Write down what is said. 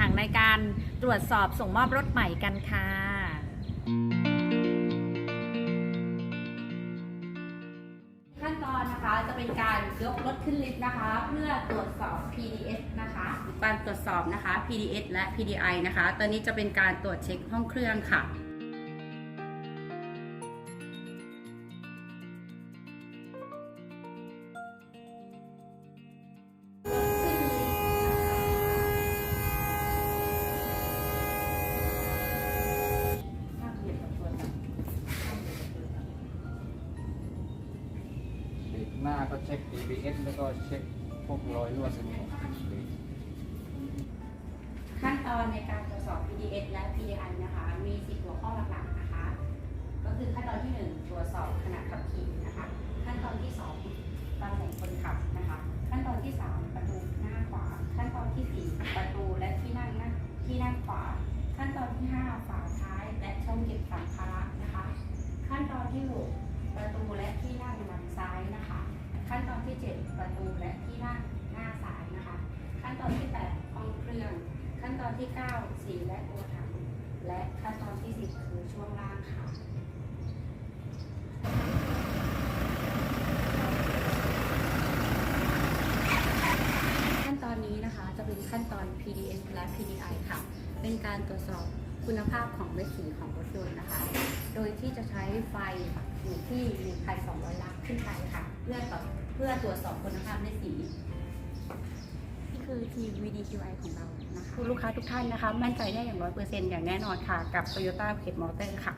ไปชมขั้นตอนต่างๆ ในการตรวจสอบส่งมอบรถใหม่กันค่ะขั้นตอนนะคะจะเป็นการยกรถขึ้นลิฟต์นะคะ เพื่อตรวจสอบ PDS นะคะการตรวจสอบนะคะ PDS และ PDI นะคะ ตอนนี้จะเป็นการตรวจเช็คห้องเครื่องค่ะ หน้าก็เช็ค ABS แล้วก็เช็คพวกรอยรั่วซึมของเบรกขั้นตอนในการตรวจสอบ PDS และ PDI นะคะ มีสิบหัวข้อหลักๆนะคะ ก็คือขั้นตอนที่ 1 ตรวจสอบขณะขับขี่นะคะ ขั้นตอนที่ 2ตำแหน่งคนขับนะคะ ขั้นตอนที่ 3 ประตูหน้าขวา ขั้นตอนที่ 4 ประตูและที่นั่งหน้าที่นั่งขวา ขั้นตอนที่ 5 ฝาท้าย และช่องเก็บสัมภาระนะคะ ขั้นตอนที่ 6 ตูและที่นั่งหลังซ้ายนะคะ ขั้นตอนที่ 7 ประตูและที่นั่งหน้าซ้ายนะคะ ขั้นตอนที่ 8 ห้องเครื่อง ขั้นตอนที่ 9 สีและตัวถัง และขั้นตอนที่ 10 คือช่วงล่างค่ะขั้นตอนนี้นะคะจะเป็นขั้นตอน PDS และ PDI ค่ะ เป็นการตรวจสอบคุณภาพของเม็ดสีของรถยนต์นะคะ ที่จะใช้ไฟอยู่ที่1,200ลักขึ้นไปค่ะ เพื่อตรวจเพื่อตรวจสอบคุณภาพในสี นี่คือ TVDQI ของเรานะคะคุณลูกค้าทุกท่านนะคะ มั่นใจได้อย่างร้อยเปอร์เซ็นต์อย่างแน่นอนค่ะ กับ Toyota p a c e Motor ค่ะ